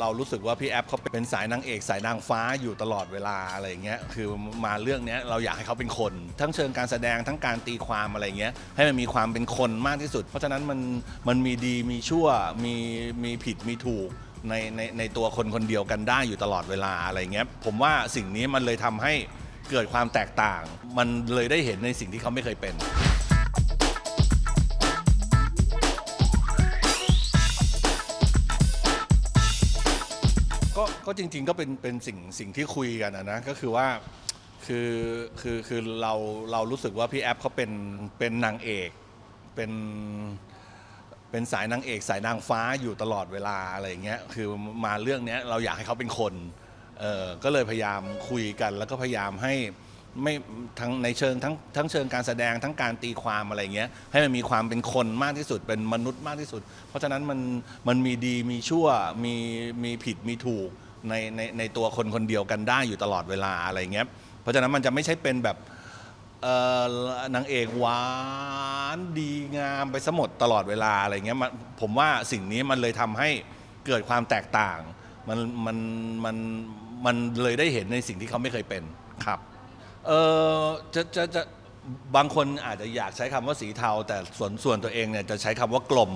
เรารู้สึกว่าพี่แอฟเขาเป็นสายนางเอกสายนางฟ้าอยู่ตลอดเวลาอะไรเงี้ยคือมาเรื่องเนี้ยเราอยากให้เขาเป็นคน ทั้งเชิงการแสดงทั้งการตีความอะไรเงี้ยให้มันมีความเป็นคนมากที่สุด เพราะฉะนั้นมันมันมีดีมีชั่วมีมีผิดมีถูกในในในตัวคนคนเดียวกันได้อยู่ตลอดเวลาอะไรเงี้ยผมว่าสิ่งนี้มันเลยทำให้เกิดความแตกต่าง มันเลยได้เห็นในสิ่งที่เขาไม่เคยเป็น ก็ก็จริง ๆ ก็เป็นเป็นสิ่งสิ่งที่คุยกันอะนะก็คือว่าคือคือคือเราเรารู้สึกว่าพี่แอฟเขาเป็นเป็นนางเอกเป็นเป็นสายนางเอกสายนางฟ้าอยู่ตลอดเวลาอะไรอย่างเงี้ยคือมาเรื่องเนี้ยเราอยากให้เขาเป็นคนเออก็เลยพยายามคุยกัน แล้วก็พยายามให้ไม่ทั้งในเชิงทั้งทั้งเชิงการแสดงทั้งการตีความอะไรเงี้ยให้มันมีความเป็นคนมากที่สุดเป็นมนุษย์มากที่สุด เพราะฉะนั้นมันมันมีดีมีชั่วมีมีผิดมีถูก ในในในตัวคนคนเดียวกันได้อยู่ตลอดเวลาอะไรเงี้ย เพราะฉะนั้นมันจะไม่ใช่เป็นแบบเอ่อนางเอกหวานดีงามไปสมดตลอดเวลาอะไรเงี้ยมันผมว่าสิ่งนี้มันเลยทำให้เกิดความแตกต่าง มันมันมันมันเลยได้เห็นในสิ่งที่เขาไม่เคยเป็นครับ เออจะจะจะบางคนอาจจะอยากใช้คำว่าสีเทา แต่ส่วนส่วนตัวเองเนี่ยจะใช้คำว่ากลม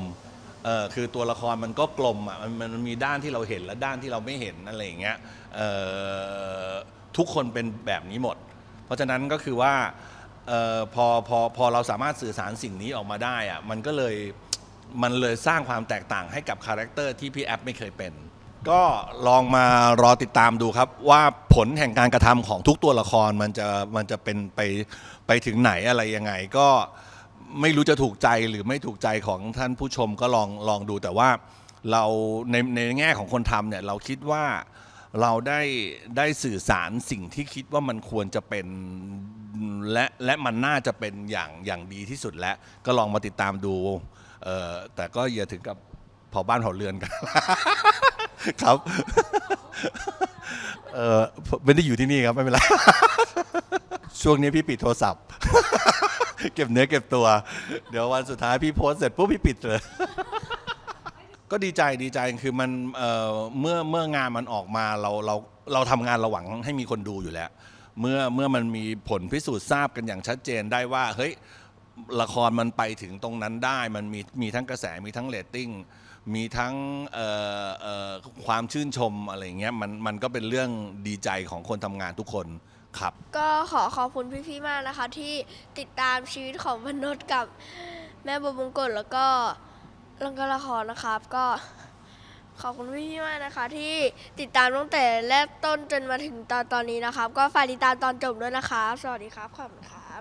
เออคือตัวละครมันก็กลมอะมันมันมีด้านที่เราเห็นและด้านที่เราไม่เห็นอะไรอย่างเงี้ยเออทุกคนเป็นแบบนี้หมด เพราะฉะนั้นก็คือว่าเออพอพอพอเราสามารถสื่อสารสิ่งนี้ออกมาได้อะมันก็เลยมันเลยสร้างความแตกต่างให้กับคาแรคเตอร์ที่พี่แอฟไม่เคยเป็น ก็ลองมารอติดตามดูครับ ว่าผลแห่งการกระทำของทุกตัวละครมันจะมันจะเป็นไปไปถึงไหนอะไรยังไงก็ ไม่รู้จะถูกใจหรือไม่ถูกใจของท่านผู้ชมก็ลองลองดูแต่ว่าเราในในแง่ของคนทำเนี่ยเราคิดว่าเราได้ได้สื่อสารสิ่งที่คิดว่ามันควรจะเป็นและและมันน่าจะเป็นอย่างอย่างดีที่สุดแล้วก็ลองมาติดตามดูเออแต่ก็อย่าถึงกับเผาบ้านเผาเรือนกัน ครับเออไม่ได้อยู่ที่นี่ครับไม่เป็นไรช่วงนี้พี่ปิดโทรศัพท์ เก็บเนื้อเก็บตัว เดี๋ยววันสุดท้ายพี่โพสต์เสร็จปุ๊บพี่ปิดเลย ก็ดีใจดีใจคือมันเอ่อเมื่อเมื่องานมันออกมาเราเราเราทำงานเราหวังให้มีคนดูอยู่แล้ว เมื่อเมื่อมันมีผลพิสูจน์ทราบกันอย่างชัดเจนได้ว่าเฮ้ยละครมันไปถึงตรงนั้นได้ มันมีมีทั้งกระแสมีทั้งเรตติ้ง มีทั้งความชื่นชมอะไรอย่างเงี้ยมันมันก็เป็นเรื่องดีใจของคนทำงานทุกคนครับ ก็ขอขอบคุณพี่ๆมากนะคะ ที่ติดตามชีวิตของมนุษย์กับแม่บัวบงกฎแล้วก็เรื่องกละครนะครับ ก็ขอบคุณพี่ๆมากนะคะ ที่ติดตามตั้งแต่แรกต้นจนมาถึงตอนตอนนี้นะครับ ก็ฝากติดตามตอนจบด้วยนะครับ สวัสดีครับขอบคุณครับ